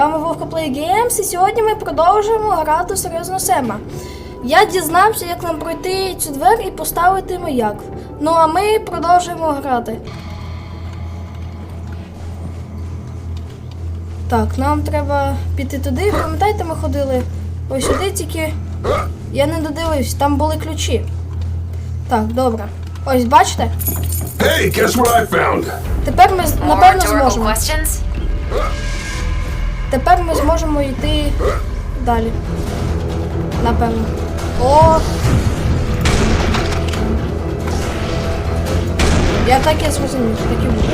вами Вовка Play Games і сьогодні ми продовжуємо грати серйозно Сема. Я дізнався, як нам пройти цю двері і поставити маяк. Ну а ми продовжуємо грати. Так, нам треба піти туди. Пам'ятаєте, ми ходили ось сюди, тільки я не додивився, там були ключі. Так, добре. Ось, бачите? Hey, guess what I found? Тепер ми напевно зможемо. Тепер ми зможемо йти далі. Напевно. О! Я так і зрозумів, так і буде.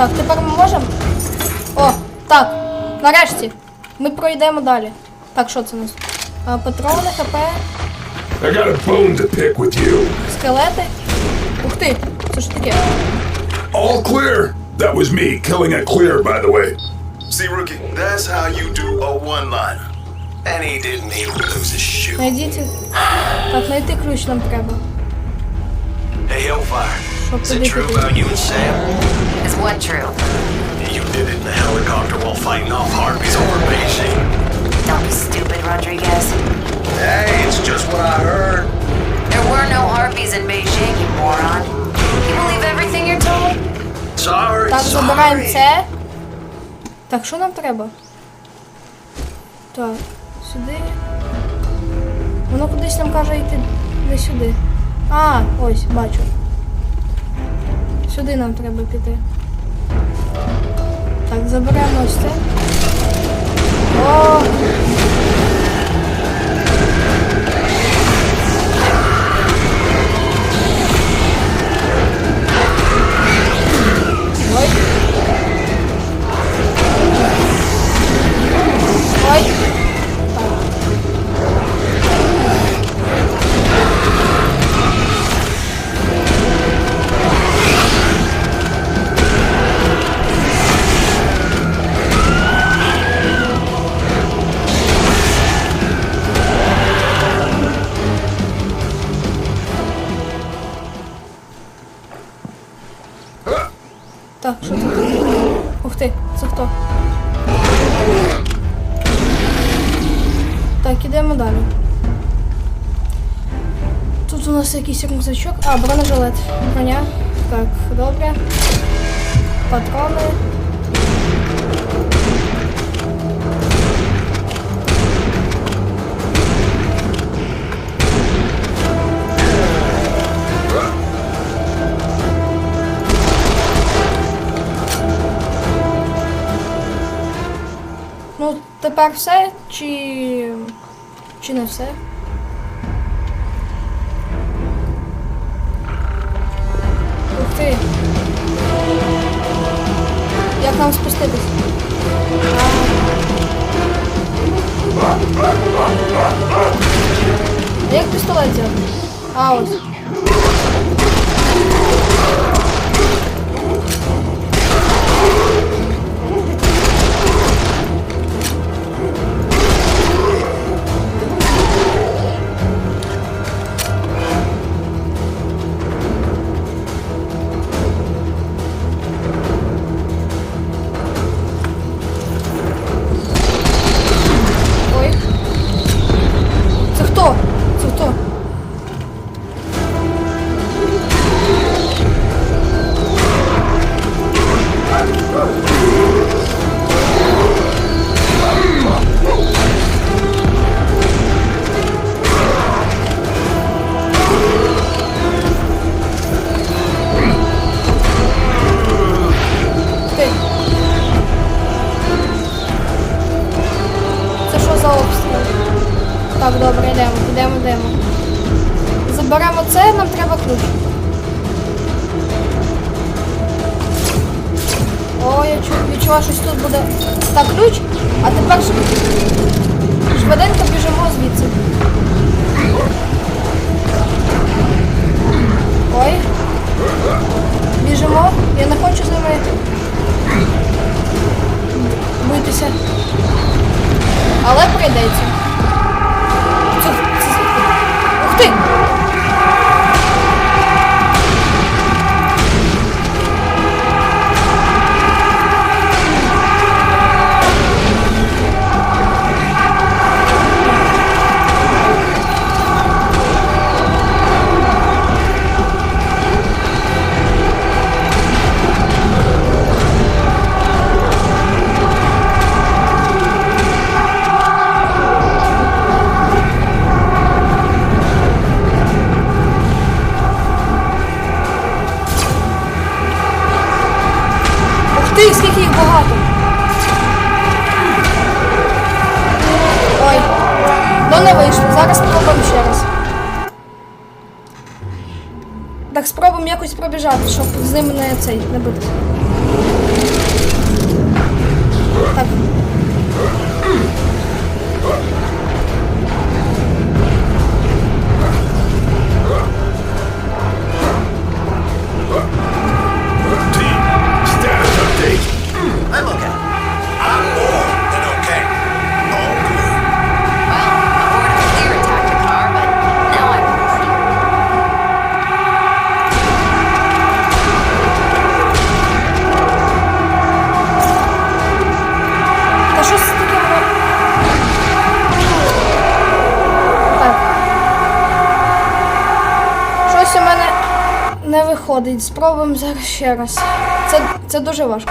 Так, тепер ми можемо. О, так. Нарешті. Ми пройдемо далі. Так, що це у нас? А, патрони, ХП, I got a bone to pick with you. скелети. Ух ти, це що таке? All clear. That was me killing it clear, by the way. See, rookie, that's how you do a one-liner. And he didn't even lose his shoe. Найдіть. Так, знайти ключ нам треба. Hey, Hellfire, Is it true about you and Sam? Is what true? You did it in a helicopter while fighting off harpies over Beijing. Don't be stupid, Rodriguez. Hey, it's just what I heard. There were no harpies in Beijing, you moron. You believe everything you're told? Sorry, Так, забираємо sorry. це. Так, що нам треба? Так, сюди. Воно кудись нам каже йти не сюди. А, ось, бачу. Сюди нам треба піти. Так, заберемо ось це. О! Ой. Ой. Тут у нас якийсь рюкзачок. А, бронежилет. Броня. Так, добре. Патрони. Ну, тепер все чи. чи не все? Ти. Як нам спуститись? А як пістолет взяти? А, ось. А тепер швиденько біжимо звідси. Ой. Біжимо. Я не хочу з ними битися. Але прийдеться. Ну не вийшло. Зараз спробуємо ще раз. Так, спробуємо якось пробіжати, щоб з ним не цей не битися. Так. радить. Спробуємо зараз ще раз. Це, Це дуже важко.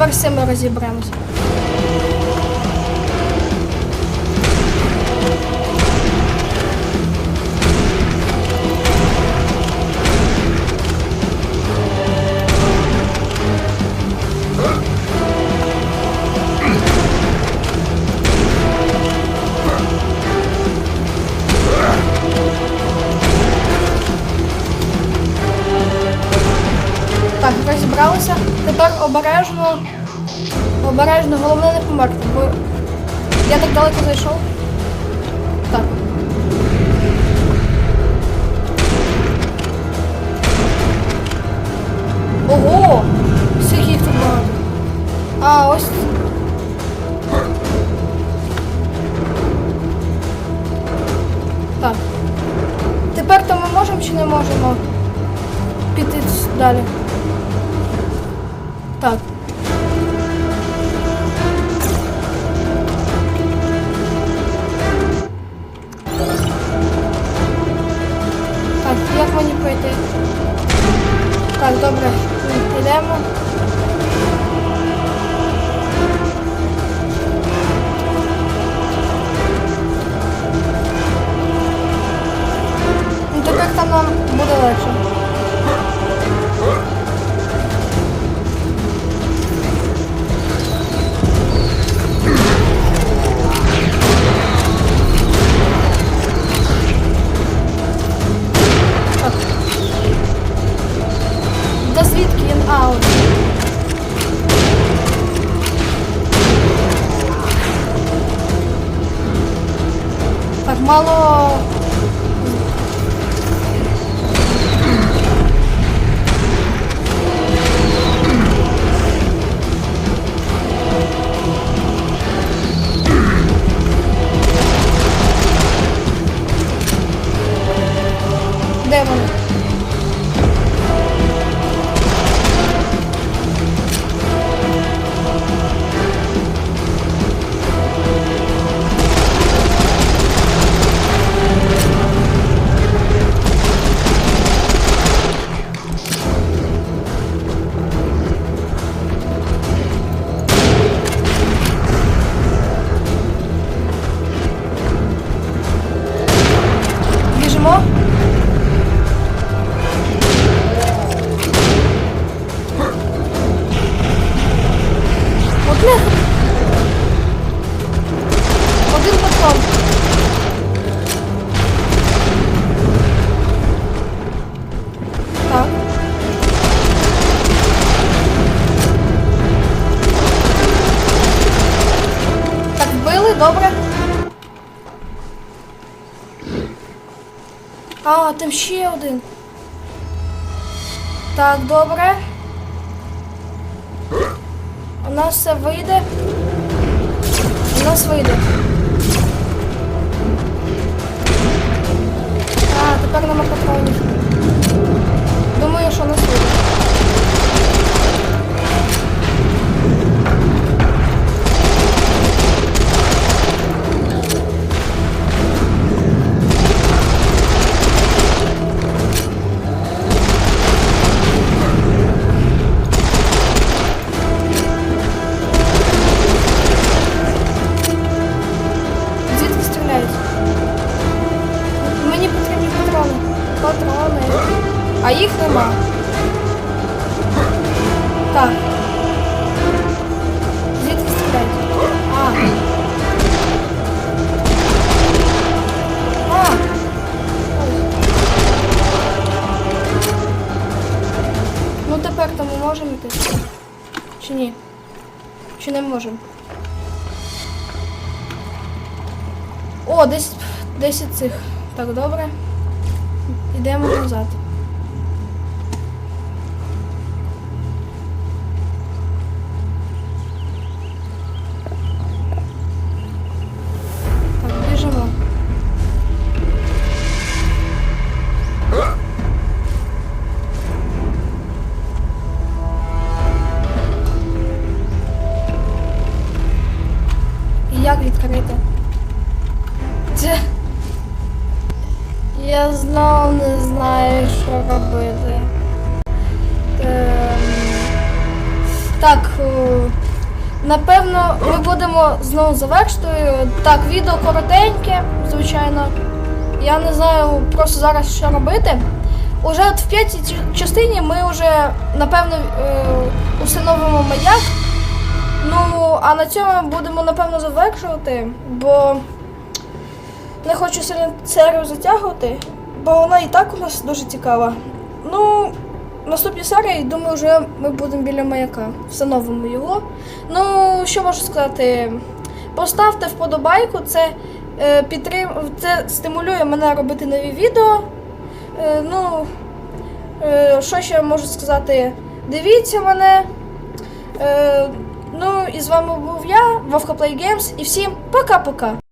тепер з цим розібремося. Так, розібралися. Тепер обережно. Обережно, головне не померти. Бо я так далеко зайшов. Так. Ого! Всіх їх тут багато. А, ось. Так. Тепер то ми можемо чи не можемо піти далі? Так. Так, як мені пройти? Так, добре, йдемо. Ну тепер там нам буде легше. Добре. А, там ще один. Так, добре. У нас все вийде. У нас вийде. А, тепер нема патронів. А їх нема. Так. Звідки стріляють? А. А. Ну тепер то можемо йти? Чи ні? Чи не можемо? О, десь 10 цих. Так, добре. Йдемо назад. Я знов не знаю, що робити. Ем, Так, е, напевно, ми будемо знову завершити. Так, відео коротеньке, звичайно. Я не знаю просто зараз, що робити. Уже от в п'ятій частині ми вже, напевно, е, установимо маяк. Ну, а на цьому будемо, напевно, завершувати, бо не хочу сильно серію затягувати, бо вона і так у нас дуже цікава. Ну, в наступній серії, думаю, вже ми будемо біля маяка. Встановимо його. Ну, що можу сказати? Поставте вподобайку, це, е, підтрим... це стимулює мене робити нові відео. Е, ну, е, що ще можу сказати? Дивіться мене. Е, ну і з вами був я, Вовка Play Games, і всім пока-пока.